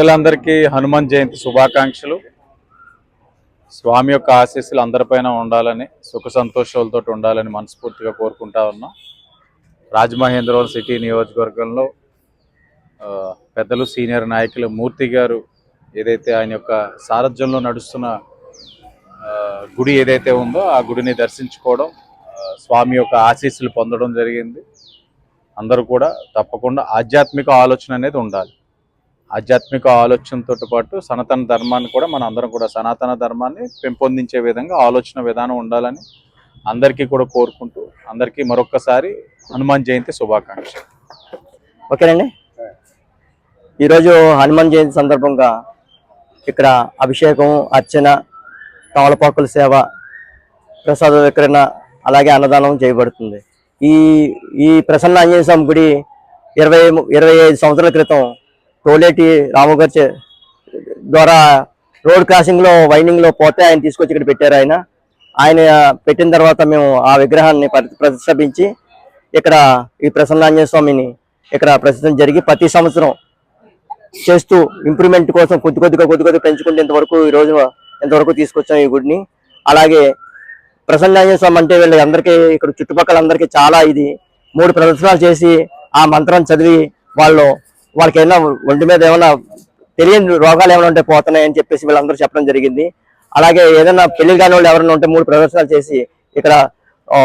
ప్రజలందరికీ హనుమాన్ జయంతి శుభాకాంక్షలు. స్వామి యొక్క ఆశీస్సులు అందరిపైన ఉండాలని సుఖ సంతోషాలతో ఉండాలని మనస్ఫూర్తిగా కోరుకుంటా ఉన్నాం. రాజమహేంద్రవరం సిటీ నియోజకవర్గంలో పెద్దలు సీనియర్ నాయకులు మూర్తి గారు ఏదైతే ఆయన యొక్క సారథ్యంలో నడుస్తున్న గుడి ఏదైతే ఉందో ఆ గుడిని దర్శించుకోవడం స్వామి యొక్క ఆశీస్సులు పొందడం జరిగింది. అందరూ కూడా తప్పకుండా ఆధ్యాత్మిక ఆలోచన అనేది ఉండాలి. ఆధ్యాత్మిక ఆలోచనతో పాటు సనాతన ధర్మాన్ని కూడా మన అందరం కూడా సనాతన ధర్మాన్ని పెంపొందించే విధంగా ఆలోచన విధానం ఉండాలని అందరికీ కూడా కోరుకుంటూ అందరికీ మరొక్కసారి హనుమాన్ జయంతి శుభాకాంక్ష ఓకేనండి? ఈరోజు హనుమాన్ జయంతి సందర్భంగా ఇక్కడ అభిషేకం అర్చన తాళపాకుల సేవ ప్రసాద విక్రయణ అలాగే అన్నదానం చేయబడుతుంది. ఈ ఈ ప్రసన్న ఆంజనేయ స్వామి గుడి ఇరవై ఇరవై ఐదు సంవత్సరాల క్రితం టోలేటి రాము గారి ద్వారా రోడ్ క్రాసింగ్లో వైనింగ్లో పోతే ఆయన తీసుకొచ్చి ఇక్కడ పెట్టారు ఆయన. ఆయన పెట్టిన తర్వాత మేము ఆ విగ్రహాన్ని ప్రతి- ప్రతిష్టాపించి ఇక్కడ ఈ ప్రసన్నాంజనేయ స్వామిని ఇక్కడ ప్రస్తుతం జరిగి ప్రతి సంవత్సరం చేస్తూ ఇంప్రూవ్మెంట్ కోసం కొద్ది కొద్దిగా కొద్ది కొద్దిగా పెంచుకుంటే ఇంతవరకు ఈ రోజు ఇంతవరకు తీసుకొచ్చాం ఈ గుడిని. అలాగే ప్రసన్నాంజనేయ స్వామి అంటే వీళ్ళ అందరికీ ఇక్కడ చుట్టుపక్కల అందరికీ చాలా ఇది మూడు ప్రదర్శనలు చేసి ఆ మంత్రం చదివి వాళ్ళు వాళ్ళకి ఏమైనా ఒంటి మీద ఏమైనా తెలియని రోగాలు ఏమైనా ఉంటే పోతున్నాయి అని చెప్పేసి వీళ్ళందరూ చెప్పడం జరిగింది. అలాగే ఏదైనా పెళ్ళి కాని వాళ్ళు ఎవరైనా ఉంటే మూడు ప్రదర్శనలు చేసి ఇక్కడ ఆ,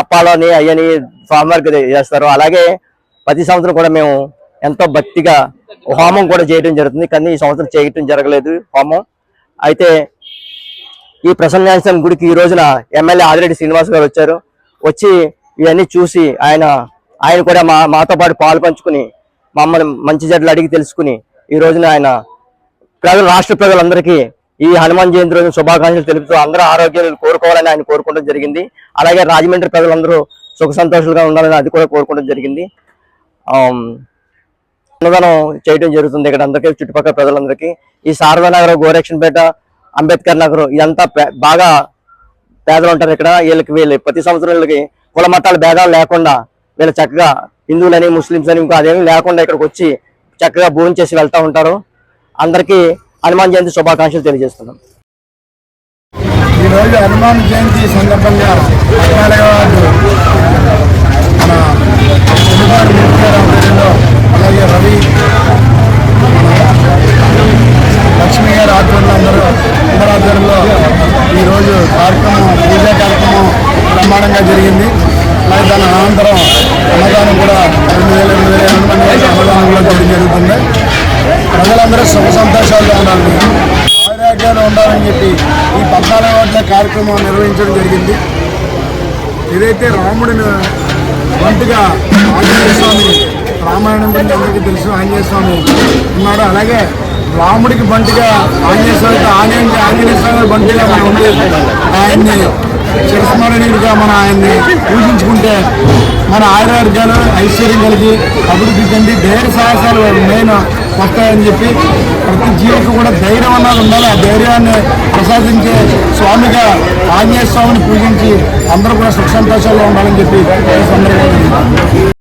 అప్పాలని అయ్యని ఫామ్ వర్క్ చేస్తారు. అలాగే ప్రతి సంవత్సరం కూడా మేము ఎంతో భక్తిగా హోమం కూడా చేయడం జరుగుతుంది. కానీ ఈ సంవత్సరం చేయటం జరగలేదు హోమం. అయితే ఈ ప్రసన్నాంశం గుడికి ఈ రోజున ఎమ్మెల్యే ఆదిరెడ్డి శ్రీనివాస్ గారు వచ్చారు. వచ్చి ఇవన్నీ చూసి ఆయన ఆయన కూడా మా మాతో పాటు పాలు పంచుకుని మమ్మల్ని మంచి చెడ్డలు అడిగి తెలుసుకుని ఈ రోజున ఆయన ప్రజలు రాష్ట్ర ప్రజలందరికీ ఈ హనుమాన్ జయంతి రోజున శుభాకాంక్షలు తెలుపుతూ అందరూ ఆరోగ్యాలు కోరుకోవాలని ఆయన కోరుకోవడం జరిగింది. అలాగే రాజమండ్రి ప్రజలందరూ సుఖ సంతోషాలుగా ఉండాలని అది కూడా కోరుకోవడం జరిగింది. అన్నదానం చేయడం జరుగుతుంది ఇక్కడ అందరికీ చుట్టుపక్కల ప్రజలందరికీ. ఈ శారదానగర్ గోరక్షన్పేట అంబేద్కర్ నగర్ ఇదంతా బాగా పేదలు ఉంటారు ఇక్కడ. వీళ్ళకి వీళ్ళు ప్రతి సంవత్సరం వీళ్ళకి కుల మతాల భేదాలు లేకుండా వీళ్ళు చక్కగా హిందువులని ముస్లిమ్స్ అని ఇంకా అదేమీ లేకుండా ఇక్కడికి వచ్చి చక్కగా భోజనం చేసి వెళ్తూ ఉంటారు. అందరికీ హనుమాన్ జయంతి శుభాకాంక్షలు తెలియజేస్తున్నాం. ఈరోజు హనుమాన్ జయంతి సందర్భంగా అలాగే రవి లక్ష్మి గారు ఆధ్వర్యంలో అందరూ అందరి ఆధ్వర్యంలో ఈరోజు కార్యక్రమం పూజా కార్యక్రమం బ్రహ్మాండంగా జరిగింది. దాని అనంతరం అన్నదానం కూడా రెండు వేల ఎనిమిది వేల ఎనిమిది మంది అన్నదానం కూడా చేయడం జరుగుతుంది. ప్రజలందరూ సుఖ సంతోషాలుగా ఉండాలని ఆరోగ్యాలు ఉండాలని చెప్పి ఈ పద్నాలుగు ఓట్ల కార్యక్రమం నిర్వహించడం జరిగింది. ఏదైతే రాముడిని వంటిగా ఆంజనేయ స్వామి రామాయణం గురించి అందరికీ తెలుసు ఆంజనేయ స్వామి ఉన్నాడు. అలాగే రాముడికి బంటిగా ఆంజనేయ స్వామి ఆంజనేయ ఆంజనేయ స్వామి బంటిగా మనం ఉండేది ఆయన్ని చిరస్మరణీయుడిగా మన ఆయన్ని పూజించుకుంటే మన ఆయుర్వేదాలు ఐశ్వర్యం కలిగి అభివృద్ధి చెంది ధైర్య సాహసాలు మెయిన్ వస్తాయని చెప్పి ప్రతి జీవికి కూడా ధైర్యం అన్నది ఉండాలి. ఆ ధైర్యాన్ని ప్రసాదించే స్వామిగా ఆంజనేయ స్వామిని పూజించి అందరూ కూడా సుఖ సంతోషాల్లో ఉండాలని చెప్పి ఈ సందర్భంగా